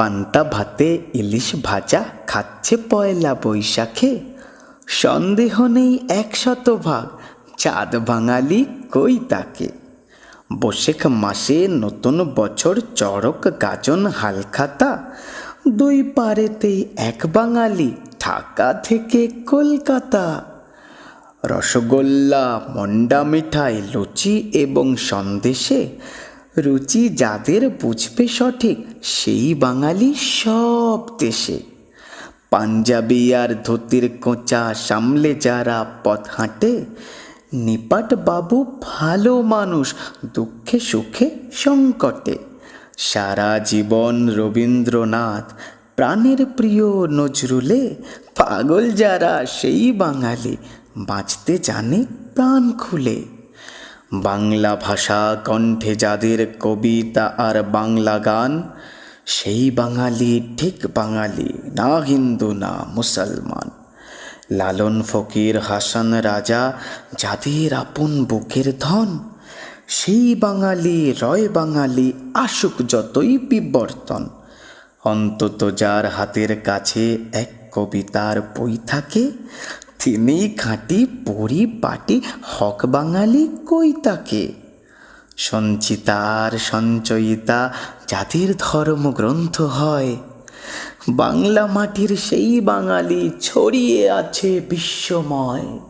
পান্তা ভাতে ইলিশ ভাজা, খাচ্ছে পয়লা বৈশাখে। সন্দেহ নেই একশত ভাগ চাঁদ বাঙালি কই তাকে? বৈশাখ মাসে নতুন বছর চড়ক গাজন হালখাতা, দুই পারেতেই এক বাঙালি ঢাকা থেকে কলকাতা। রসগোল্লা, মন্ডা মিঠাই, লুচি এবং সন্দেশে রুচি যাদের বুঝবে সঠিক, সেই বাঙালি সব দেশে। পাঞ্জাবি আর ধুতির কোঁচা সামলে যারা পথ হাঁটে নিপাট বাবু ভালো মানুষ দুঃখে সুখে সংকটে। সারা জীবন রবীন্দ্রনাথ, প্রাণের প্রিয় নজরুলে, পাগল যারা সেই বাঙালি, বাঁচতে জানে প্রাণ খুলে। বাংলা ভাষা কণ্ঠে যাদের কবিতা আর বাংলা গান, সেই বাঙালি ঠিক বাঙালি, না হিন্দু, না মুসলমান। লালন ফকির হাসান রাজা যাদের আপন বুকের ধন, সেই বাঙালি রয় বাঙালি আসুক যতই বিবর্তন। অন্তত যার হাতের কাছে এক কবিতার বই থাকে তিনি খাঁটি পরিপাটি হক বাঙালি কই তাকে? সঞ্চিতার সঞ্চয়িতা যাদের ধর্মগ্রন্থ হয়। বাংলা মাটির সেই বাঙালি ছড়িয়ে আছে বিশ্বময়।